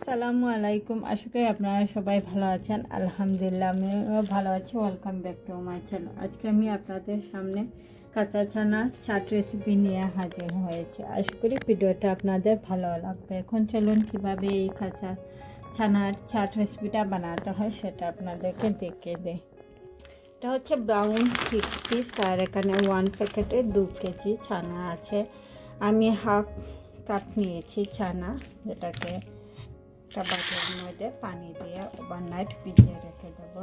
আসসালামু আলাইকুম। আশা করি আপনারা সবাই ভালো আছেন। আলহামদুলিল্লাহ, আমিও ভালো আছি। Welcome back to my channel আজকে আমি আপনাদের সামনে কাঁচা ছানা চাট রেসিপি নিয়ে হাজির হয়েছে। আশা করি ভিডিওটা আপনাদের ভালো লাগবে। এখন চলুন কীভাবে এই কাঁচা ছানার চাট রেসিপিটা বানাতে হয় সেটা আপনাদেরকে দেখে দেয় এটা হচ্ছে ব্রাউন সিক্স পিস আর এখানে ওয়ান প্যাকেটে দু কেজি ছানা আছে। আমি হাফ কাপ নিয়েছি ছানা, যেটাকে একটা বাটির মধ্যে পানি দিয়ে ওভারনাইট ভিজিয়ে রেখে দেব।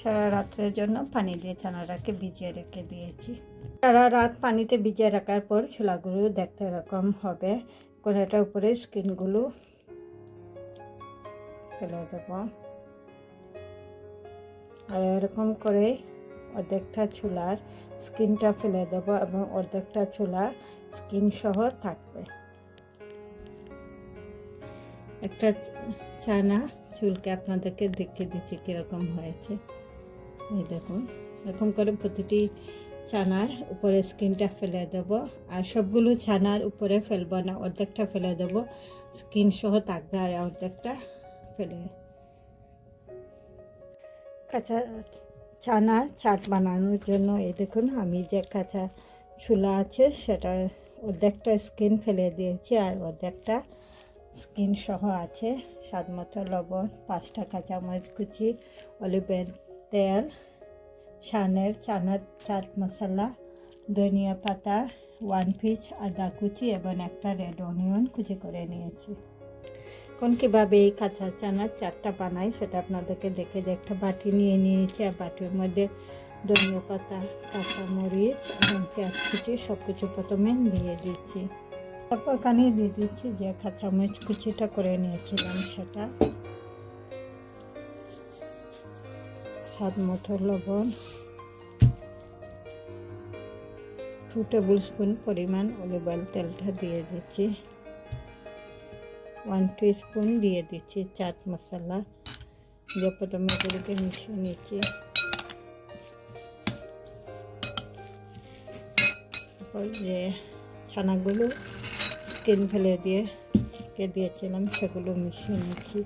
সারা রাত্রের জন্য পানি দিয়ে ছানাটাকে ভিজিয়ে রেখে দিয়েছি। সারা রাত পানিতে ভিজিয়ে রাখার পর ছোলাগুলো দেখতে এরকম হবে। কোনাটার উপরে স্কিনগুলো ফেলে দেবো। আর এরকম করে অর্ধেকটা চুলার স্কিনটা ফেলে দেব এবং অর্ধেকটা চুলা স্কিন সহ থাকবে। একটা ছানা চুলকে আপনাদেরকে দেখিয়ে দিচ্ছি কীরকম হয়েছে। এই দেখুন, এরকম করে প্রতিটি ছানার উপরে স্কিনটা ফেলে দেব আর সবগুলো ছানার উপরে ফেলব না, অর্ধেকটা ফেলে দেব, স্কিন সহ থাকবে আর অর্ধেকটা ফেলে। কাঁচা ছানার চাট বানানোর জন্য। এই দেখুন, আমি যে কাঁচা চুলা আছে, সেটার অর্ধেকটা স্কিন ফেলে দিয়েছি, আর অর্ধেকটা স্কিন সহ আছে। স্বাদ মতো লবণ, পাঁচটা কাঁচামরিচ কুচি অলিভের তেল, সানের চানার চাট মশলা, ধনিয়া পাতা ওয়ান পিস আদা কুচি এবং একটা রেড অনিয়ন কুচি করে নিয়েছি। এখন কীভাবে এই কাঁচা চানার চারটা বানাই সেটা আপনাদেরকে দেখে যে একটা বাটি নিয়ে নিয়েছি, আর বাটির মধ্যে ধনিয়া পাতা, কাঁচামরিচ, এবং পেঁয়াজ কুচি সব কিছু প্রথমে দিয়ে দিচ্ছি। তারপর ওখানে দিয়ে দিচ্ছি যে কাঁচামরিচ কুচিটা করে নিয়েছিলাম সেটা। স্বাদ মতো লবণ। টু টেবিল স্পুন পরিমাণ অলিভ অয়েল তেলটা দিয়ে দিচ্ছি। ওয়ান স্পুন দিয়ে দিচ্ছি চাট মশলা। দিয়ে প্রথমে এগুলোকে মিশিয়ে নিচ্ছি। তারপর যে ছানাগুলো স্কিন ফেলে দিয়ে কে দিয়েছিলাম সেগুলো মিশিয়ে নিচ্ছি।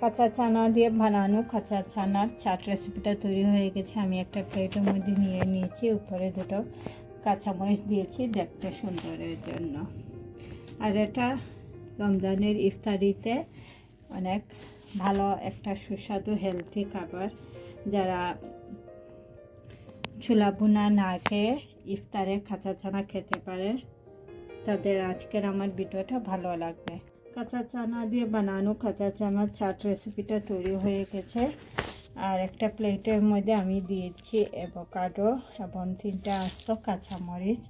কাঁচা ছানা দিয়ে বানানো কাঁচা ছানার চাট রেসিপিটা তৈরি হয়ে গেছে। আমি একটা প্লেটের মধ্যে নিয়ে নিয়েছি, উপরে দুটো কাঁচামরিচ দিয়েছি দেখতে সুন্দরের জন্য। আর এটা রমজানের ইফতারিতে অনেক ভালো একটা সুস্বাদু হেলথি খাবার যারা ছোলা ভুনা না খেয়ে ইফতারে কাঁচা চানা খেতে পারে, তাদের আজকের আমার ভিডিওটা ভালো লাগবে। কাঁচা চানা দিয়ে বানানো কাঁচা চানার চাট রেসিপিটা তৈরি হয়ে গেছে। আর একটা প্লেটের মধ্যে আমি দিয়েছি অ্যাভোকাডো এবং তিনটা আস্ত কাঁচামরিচ।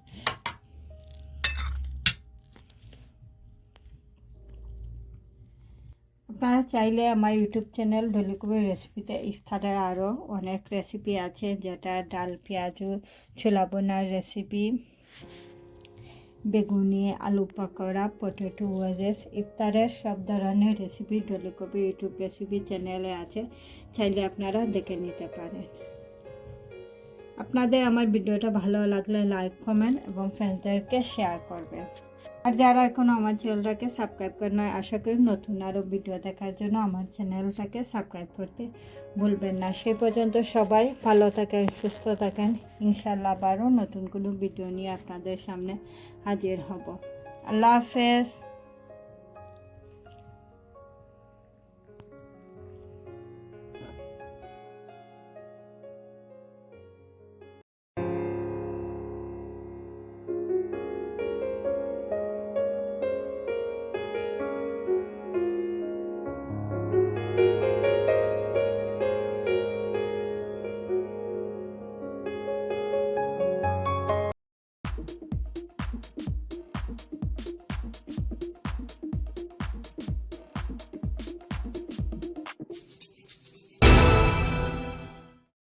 আপনারা চাইলে আমার ইউটিউব চ্যানেল ডলিকুবি রেসিপিতে ইফতারের আরও অনেক রেসিপি আছে, যেটা ডাল, পেঁয়াজু, ছোলা বোনার রেসিপি বেগুনি, আলু পকোড়া পটেটো ওয়াজেস ইফতারের সব ধরনের রেসিপি ডলিকবি ইউটিউব রেসিপি চ্যানেলে আছে, চাইলে আপনারা দেখে নিতে পারেন। আপনাদের আমার ভিডিওটা ভালো লাগলে লাইক কমেন্ট এবং ফ্রেন্ডদেরকে শেয়ার করবেন। আর যারা এখনও আমার চ্যানেলটাকে সাবস্ক্রাইব করে নয়, আশা করি নতুন আরও ভিডিও দেখার জন্য আমার চ্যানেলটাকে সাবস্ক্রাইব করতে ভুলবেন না। সেই পর্যন্ত সবাই ভালো থাকেন, সুস্থ থাকেন। ইনশাল্লাহ আবারও নতুন কোনো ভিডিও নিয়ে আপনাদের সামনে হাজির হব। আল্লাহ হাফেজ।